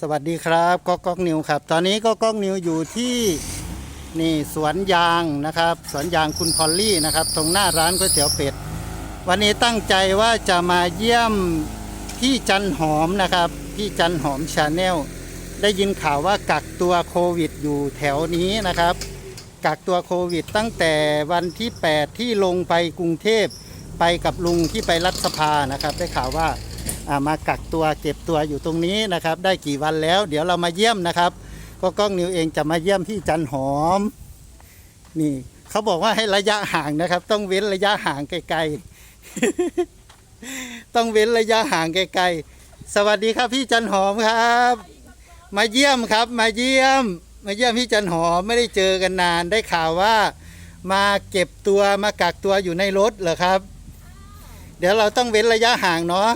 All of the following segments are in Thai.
สวัสดีครับก็ก๊อกนิวครับ ตอนนี้ก็ก๊อกนิวอยู่ที่นี่สวนยางนะครับ สวนยางคุณพอลลี่นะครับ ตรงหน้าร้านก๋วยเตี๋ยวเป็ด วันนี้ตั้งใจว่าจะมาเยี่ยมพี่จันหอมนะครับ พี่จันหอมชาแนลได้ยินข่าวว่ากักตัวโควิดอยู่แถวนี้นะครับ กักตัวโควิดตั้งแต่วันที่ 8 ที่ลงไปกรุงเทพไปกับลุงที่ไปรัฐสภานะครับ ได้ข่าวว่าอ่า มากักตัวเก็บตัวอยู่ตรงนี้นะครับ ได้กี่วันแล้ว เดี๋ยวเรามาเยี่ยมนะครับ ก็กล้องนิวเองจะมาเยี่ยมพี่จันหอม นี่เขาบอกว่าให้ระยะห่างนะครับ ต้องเว้นระยะห่างไกลๆต้องเว้นระยะห่างไกลๆสวัสดีครับพี่จันหอมครับ มาเยี่ยมครับ มาเยี่ยม มาเยี่ยมพี่จันหอมไม่ได้เจอกันนานได้ข่าวว่า มาเก็บตัวมากักตัวอยู่ในรถเหรอครับ เดี๋ยวเราต้องเว้นระยะห่างเนาะ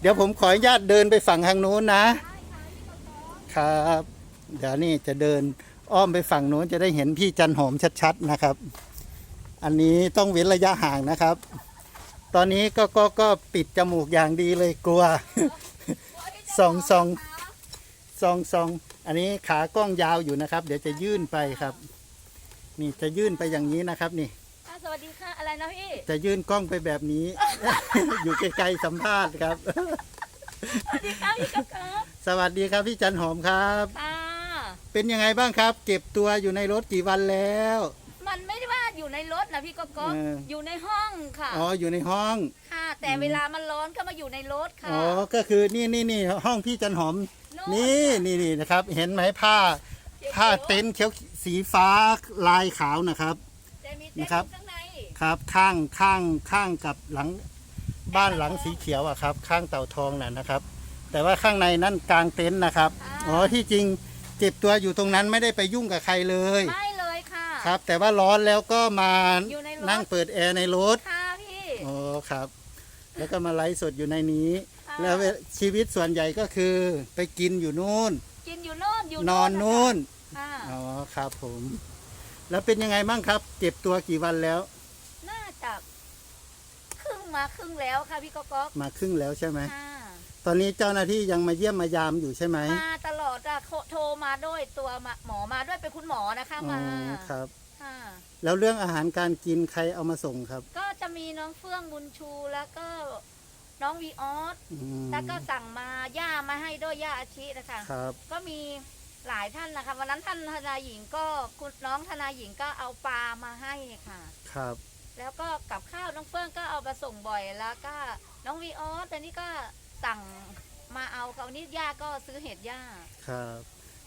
เดี๋ยวผมขออนุญาตเดินไปฝั่งทางนู้นนะ ครับ เดี๋ยวนี่จะเดินอ้อมไปฝั่งนู้นจะได้เห็นพี่จันหอมชัดๆนะครับ อันนี้ต้องเว้นระยะห่างนะครับ ตอนนี้ก็ก็ก็ปิดจมูกอย่างดีเลยกลัวส่องส่องส่องส่องอันนี้ขากล้องยาวอยู่นะครับ เดี๋ยวจะยื่นไปครับ นี่จะยื่นไปอย่างนี้นะครับนี่ อะสวัสดีค่ะ อะไรนะพี่ จะยื่นกล้องไปแบบนี้ อยู่ไกลๆสัมภาษณ์ครับ สวัสดีค่ะพี่กับครับสวัสดีครับพี่จันหอมครับ ค่ะเป็นยังไงบ้างครับ เก็บตัวอยู่ในรถกี่วันแล้ว มันไม่ได้ว่าอยู่ในรถนะพี่ก็ก็เอออยู่ในห้องค่ะ อ๋ออยู่ในห้องค่ะ แต่เวลามันร้อนก็มาอยู่ในรถค่ะ อ๋อก็คือนี่นี่นี่ห้องพี่จันหอม โนี่นี่นี่นะครับ เห็นไหมผ้าขียวๆผ้าเต็นท์เขียวสีฟ้าลายขาวนะครับแต่มี นะเต็นท์ครับอยู่ข้างในครับข้างข้างข้างกับหลังบ้านหลังสีเขียวอะครับ ข้างเต่าทองน่ะนะครับ แต่ว่าข้างในนั่นกลางเต็นท์นะครับอ๋อที่จริงเก็บตัวอยู่ตรงนั้นไม่ได้ไปยุ่งกับใครเลย ไม่เลยค่ะ ครับ แต่ว่าร้อนแล้วก็มาอยู่ในรถ นั่งเปิดแอร์ในรถค่ะพี่ อ๋อครับ แล้วก็มาไลฟ์สดอยู่ในนี้ ค่ะ แล้วเวชีวิตส่วนใหญ่ก็คือไปกินอยู่นู่น กินอยู่โน่นอยู่นอนนู่นค่ะอ๋อครับผม แล้วเป็นยังไงบ้างครับเก็บตัวกี่วันแล้ว น่าจะครึ่งมาครึ่งแล้วค่ะพี่ก็ก็มาครึ่งแล้วใช่ไหม ค่ะตอนนี้เจ้าหน้าที่ยังมาเยี่ยมมายามอยู่ใช่ไหมมาตลอดอะโทรโทรมาด้วยตัวมาหมอมาด้วยเป็นคุณหมอนะคะอ๋อมาครับ ค่ะ แล้วเรื่องอาหารการกินใครเอามาส่งครับก็จะมีน้องเฟื่องบุญชูแล้วก็น้องวีออสอืมแล้วก็สั่งมาย่ามาให้ด้วยย่าอาชินะคะ ครับ ก็มี หลายท่านนะคะ วันนั้นท่านทนายหญิงก็คุณน้องทนายหญิงก็เอาปลามาให้ค่ะ ครับ แล้วก็กับข้าวน้องเฟื่องก็เอามาส่งบ่อยแล้วก็น้องวีออสอันนี้ก็สั่งมาเอาคราวนี้ย่าก็ซื้อเห็ดย่าครับ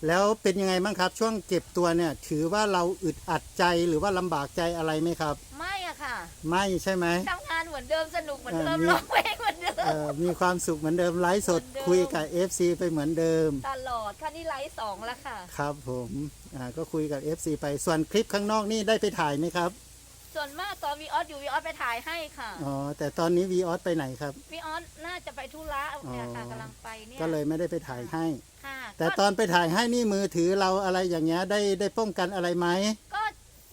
แล้วเป็นยังไงบ้างครับ ช่วงเก็บตัวเนี่ย ถือว่าเราอึดอัดใจหรือว่าลำบากใจอะไรไหมครับ ไม่อะค่ะไม่ใช่ไหมทำงานเหมือนเดิมสนุกเหมือนเดิมเออมีร้องเพลงเหมือนเดิเอ่มอมีความสุขเหมือนเดิมไลฟ์สดเหมือนเดิมคุยกับ FC ไปเหมือนเดิม ตลอดค่ะนี่ไลฟ์สองแล้วค่ะ ครับผมอ่าก็คุยกับ FC ไปส่วนคลิปข้างนอกนี่ได้ไปถ่ายไหมครับ ส่วนมากตอนวีออสอยู่วีออสไปถ่ายให้ค่ะอ๋อแต่ตอนนี้วีออสไปไหนครับวีออสน่าจะไปธุระเนี่ยค่ะอ๋อกำลังไปเนี่ยก็เลยไม่ได้ไปถ่ายให้ค่ะแต่ก็ตอนไปถ่ายให้นี่มือถือเราอะไรอย่างเงี้ยได้ได้ป้องกันอะไรไหมก็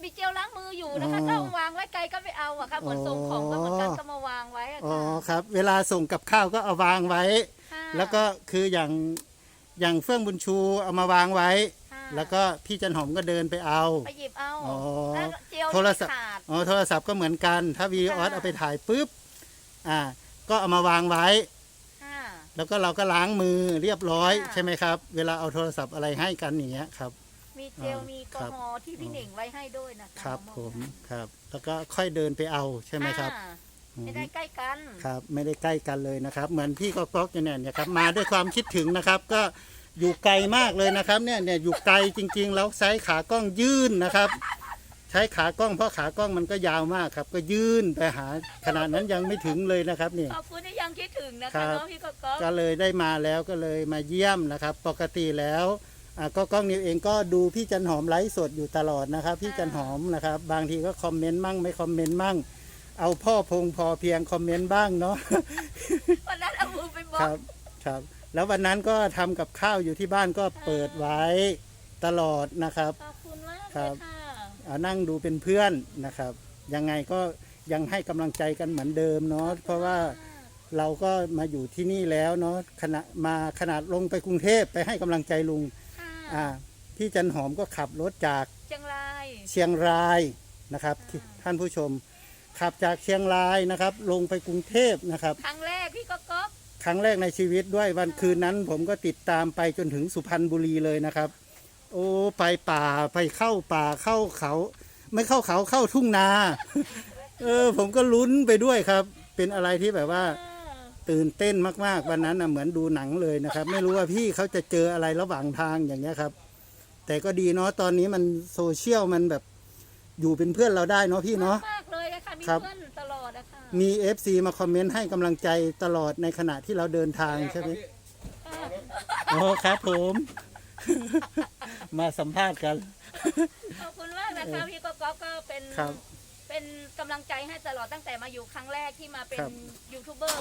มีเจลล้างมืออยู่นะคะอ๋อถ้าวางไว้ไกลก็ไม่เอาอะค่ะเหมือนส่งของก็เหมือนกันอ๋อก็มาวางไว้อะอ๋อค่ะครับ เวลาส่งกับข้าวก็เอาวางไว้ ค่ะแล้วก็คืออย่างอย่างเฟื่องบุญชูเอามาวางไว้ ค่ะแล้วก็พี่จันหอมก็เดินไปเอา ไปหยิบเอาอ๋อแล้วเจลโทรศัพท์ ขาด อ๋อโทรศัพท์ก็เหมือนกัน ถ้าวีออสค่ะ เอาไปถ่ายปุ๊บอ่า ก็เอามาวางไว้ ค่ะ แล้วก็เราก็ล้างมือเรียบร้อยค่ะ ใช่ไหมครับ เวลาเอาโทรศัพท์อะไรให้กันอย่างเงี้ยครับ มีเจล อ่ามีแอลกครัอบฮอล์ที่พี่เหน่งไว้ให้ด้วยนะคะครับเอาาผมครับ แล้วก็ค่อยเดินไปเอาใช่ไหมครับค่ะอืมไม่ได้ใกล้กัน ครับ ไม่ได้ใกล้กันเลยนะครับ เหมือนพี่ก็ก๊อกเนี่ยเนี่ยครับ มาด้วยความคิดถึงนะครับ ก็อยู่ไกลมากเลยนะครับ เนี่ยเนี่ยอยู่ไกลจริง ๆ แล้วใช้ขากล้องยื่นนะครับ ใช้ขากล้องเพราะขากล้องมันก็ยาวมากครับ ก็ยื่นไปหาขนาดนั้นยังไม่ถึงเลยนะครับนี่ขอบคุณที่ยังคิดถึงนะครัคะบ น้องพี่ก็ก็ก็เลยได้มาแล้วก็เลยมาเยี่ยมนะครับ ปกติแล้วอ่า ก็กล้องนิวเองก็ดูพี่จันหอมไลฟ์สดอยู่ตลอดนะครับ พี่จันหอมนะครับ บางทีก็คอมเมนต์มั่งไม่คอมเมนต์มั่ง เอาพ่อพงพอเพียงคอมเมนต์บ้างเนาะวันนั้นเอามือไปบล็อคกรับครับ แล้ววันนั้นก็ทำกับข้าวอยู่ที่บ้านก็เปิดไว้ตลอดนะครับขอบคุณมากครัเลยบค่ะอ่านั่งดูเป็นเพื่อนนะครับ ยังไงก็ยังให้กำลังใจกันเหมือนเดิมเนาะเพราะว่าเราก็มาอยู่ที่นี่แล้วเนาะขณะมาขนาดลงไปกรุงเทพไปให้กำลังใจลุงค่ะ อ่าพี่จันหอมก็ขับรถจากเชียงราย เชียงรายนะครับอ่าที่ท่านผู้ชม ขับจากเชียงรายนะครับ ลงไปกรุงเทพนะครับ ครั้งแรกพี่ก็ก๊อกครั้งแรกในชีวิตด้วยวันคืนนั้น ผมก็ติดตามไปจนถึงสุพรรณบุรีเลยนะครับ โอ้ไปป่าไปเข้าป่าเข้าเขา ไม่เข้าเขาเข้าทุ่งนา เออ ผมก็ลุ้นไปด้วยครับ เป็นอะไรที่แบบว่า ตื่นเต้นมากๆวันนั้นนะเหมือนดูหนังเลยนะครับ ไม่รู้ว่าพี่เขาจะเจออะไรระหว่างทางอย่างเงี้ยครับ แต่ก็ดีเนาะตอนนี้มันโซเชียลมันแบบอยู่เป็นเพื่อนเราได้เนาะพี่เนาะ มากเลยนะคะมีครับ เพื่อนตลอดนะคะมี FC มาคอมเมนต์ให้กำลังใจตลอดในขณะที่เราเดินทางใช่ไหมโอ้ครับผม มาสัมภาษณ์กัน ขอบคุณมากนะคะพี่ก็ก๊อกก็เป็นครับ เป็นกำลังใจให้ตลอดตั้งแต่มาอยู่ครั้งแรกที่มาเป็นครับ ยูทูบเบอร์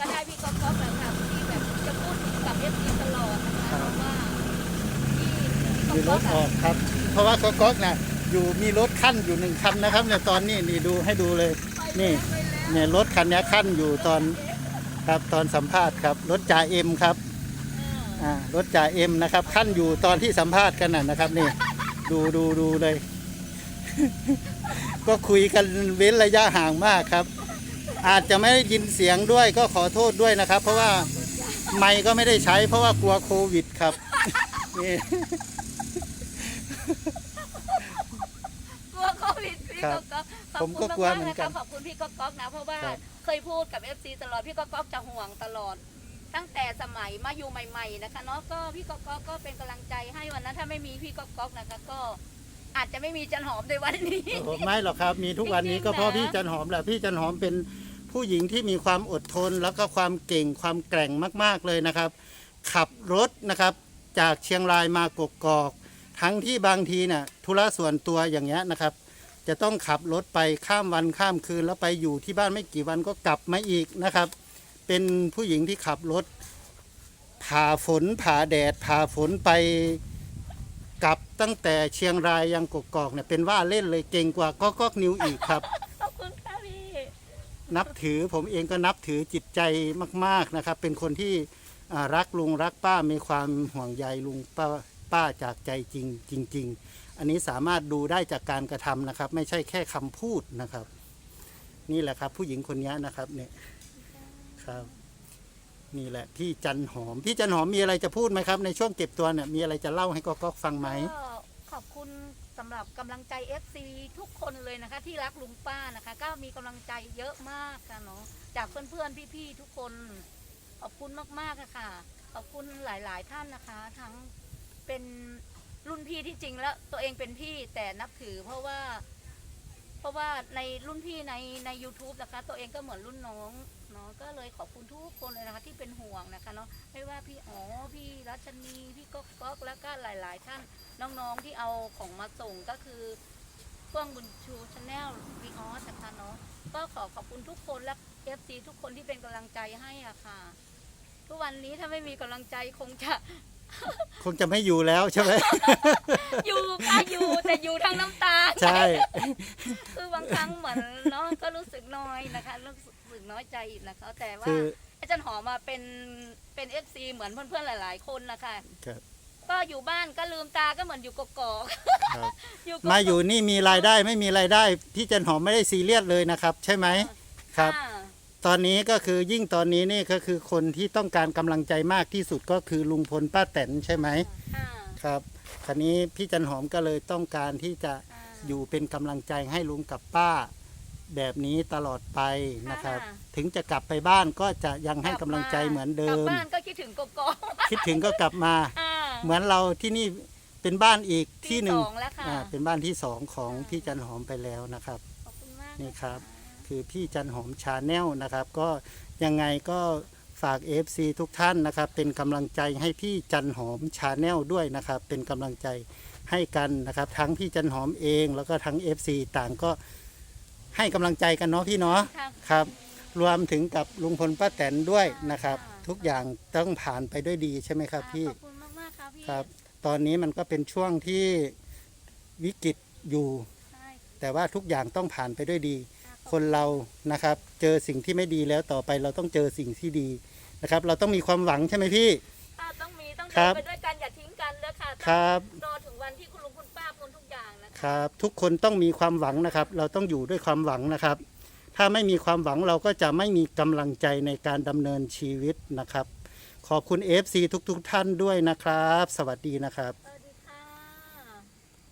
ก็ได้พี่ก๊อกก๊อกแบบค่ะที่แบบจะพูดกับเอฟซีตลอดนะคะว่าที่มีรถออกครับ เพราะว่าก็ก๊อกนะอยู่มีรถขั้นอยู่หนึ่งคันนะครับเนี่ยตอนนี้นี่ดูให้ดูเลย นี่เนี่ยรถคันนี้ขั้นอยู่ตอนครับตอนสัมภาษณ์ครับรถจ่าเอ็มครับอ่ารถจ่าเอ็มนะครับขั้นอยู่ตอนที่สัมภาษณ์กันน่ะนะครับนี่ดูดูดูเลย ก็คุยกันเว้นระยะห่างมากครับ อาจจะไม่ได้ยินเสียงด้วยก็ขอโทษด้วยนะครับ เพราะว่าไมค์ก็ไม่ได้ใช้ เพราะว่ากลัวโควิดครับนี่กลัวโควิดพี่ครัก็บก๊อกขอบผมคุก็ณกลัวมากเหมืๆอนนะกัคะนขอบคุณพี่ก็ก๊อกนะ เพราะว่าครับเคยพูดกับเอฟซีตลอดพี่ก็ก๊อกจะห่วงตลอด ตั้งแต่สมัยมาอยู่ใหม่ ๆ นะคะเนาะก็พี่ก็ก๊อกก็เป็นกำลังใจให้วันนั้นถ้าไม่มีพี่ก็ก๊อกนะคะก็ อาจจะไม่มีจันหอมในวันนี้ โอ้โหไม่หรอกครับ มีทุกวันนี้ก็เพราะพี่จันหอมแหละพี่จันหอมเป็นผู้หญิงที่มีความอดทน แล้วก็ความเก่งความแกร่งมาก ๆเลยนะครับ ขับรถนะครับจากเชียงรายมากกกอก ทั้งที่บางทีเนี่ยธุระส่วนตัวอย่างเงี้ยนะครับ จะต้องขับรถไปข้ามวันข้ามคืน แล้วไปอยู่ที่บ้านไม่กี่วันก็กลับมาอีกนะครับ เป็นผู้หญิงที่ขับรถผ่าฝนผ่าแดดผ่าฝนไปกลับ ตั้งแต่เชียงรายยังกกอกเนี่ยเป็นว่าเล่นเลยเก่งกว่าก็ก็นิวอีกครับ ขอบคุณค่ะพี่ นับถือผมเองก็นับถือจิตใจมาก ๆนะครับ เป็นคนที่อ่ารักลุงรักป้ามีความห่วงใยลุงป้าป้าจากใจจริงจริง ๆ อันนี้สามารถดูได้จากการกระทำนะครับ ไม่ใช่แค่คำพูดนะครับ นี่แหละครับ ผู้หญิงคนนี้นะครับเนี่ยครับ นี่แหละพี่จันหอม พี่จันหอมมีอะไรจะพูดไหมครับ ในช่วงเก็บตัวเนี่ยมีอะไรจะเล่าให้ก็ก็ฟังไหม ก็ขอบคุณสำหรับกำลังใจ FC ทุกคนเลยนะคะ ที่รักลุงป้านะคะ ก็มีกำลังใจเยอะมากค่ะเนาะจากเพื่อนๆพี่ๆทุกคน ขอบคุณมากๆอะค่ะ ขอบคุณหลายๆท่านนะคะ ทั้งเป็นรุ่นพี่ที่จริงแล้วตัวเองเป็นพี่แต่นับถือเพราะว่า เพราะว่าในรุ่นพี่ในใน u t u b e นะคะ ตัวเองก็เหมือนรุ่นน้อง เนาะก็เลยขอบคุณทุกคนเลยนะคะที่เป็นห่วงนะคะเนาะไม่ว่าพี่อ๋อพี่รัชนีพี่ก๊อกก๊อกแล้วก็หลาย ๆ ท่านน้องๆที่เอาของมาส่งก็คือเฟื่องบุญชูชาแนลวีออสนะคะเนาะก็ขอขอบคุณทุกคนและเอฟซีทุกคนที่เป็นกำลังใจให้อะค่ะ ทุกวันนี้ถ้าไม่มีกำลังใจคงจะคงจะไม่อยู่แล้วใช่ไหม อยู่ค่ะอยู่แต่อยู่ทางน้ำตา ใช่ คือบางครั้งเหมือนเนาะก็รู้สึกน้อยนะคะรู้สึก น้อยใจนะคะ แต่ว่าคืออาจารย์หอมมาเป็นเป็นเอฟซีเหมือนเพื่อนๆหลาย ๆ คนนะคะครับก็อยู่บ้านก็ลืมตาก็เหมือนอยู่กกอกครับๆอยู่กกกมาอยู่นี่มีรายได้ไม่มีรายได้ พี่จันหอมไม่ได้ซีเรียสเลยนะครับ ใช่ไหมครับค่ะตอนนี้ก็คือยิ่งตอนนี้นี่ก็คือคนที่ต้องการกำลังใจมากที่สุดก็คือลุงพลป้าแตนใช่ไหมค่ะครับคราวนี้พี่จันหอมก็เลยต้องการที่จะค่ะอยู่เป็นกำลังใจให้ลุงกับป้า แบบนี้ตลอดไปนะครับ ค่ะ ถึงจะกลับไปบ้านก็จะยังให้กำลังใจเหมือนเดิกลับมบ้านก็คิดถึงกกอกคิดถึงก็กลับมา อ่า เหมือนเราที่นี่เป็นบ้านอีกที่หนึ่งสองแล้วค่ะ อ่าเป็นบ้านที่สองของค่ะพี่จันหอมไปแล้วนะครับ ขอบคุณมากนี่ะะครับ คือพี่จันหอมชาแนลนะครับ ก็ยังไงก็ฝาก FC ทุกท่านนะครับ เป็นกำลังใจให้พี่จันหอมชาแนลด้วยนะครับ เป็นกำลังใจให้กันนะครับ ทั้งพี่จันหอมเอง แล้วก็ทั้ง FC ต่างก็ ให้กำลังใจกันเนาะพี่เนาะค่ะ ครับ รวมถึงกับลุงพลป้าแตนด้วยนะครับค่ะทุกอย่างต้องผ่านไปด้วยดีใช่ไหมครับพี่ ขอบคุณมากๆครับพี่ครับ ตอนนี้มันก็เป็นช่วงที่วิกฤตอยู่ ใช่แต่ว่าทุกอย่างต้องผ่านไปด้วยดีค่ะคนเรานะครับ เจอสิ่งที่ไม่ดีแล้วต่อไปเราต้องเจอสิ่งที่ดีนะครับ เราต้องมีความหวังใช่ไหมพี่ อ่าต้องมีต้องครัเดินบไปด้วยกันอย่าทิ้งกันเลยค่ะครับ รอถึง วันที่คุณลุงคุณป้าพ้นทุกอย่างนะคะครับ ทุกคนต้องมีความหวังนะครับ เราต้องอยู่ด้วยความหวังนะครับ ถ้าไม่มีความหวังเราก็จะไม่มีกำลังใจในการดำเนินชีวิตนะครับ ขอบคุณ FC ทุกๆทท่านด้วยนะครับ สวัสดีนะครับ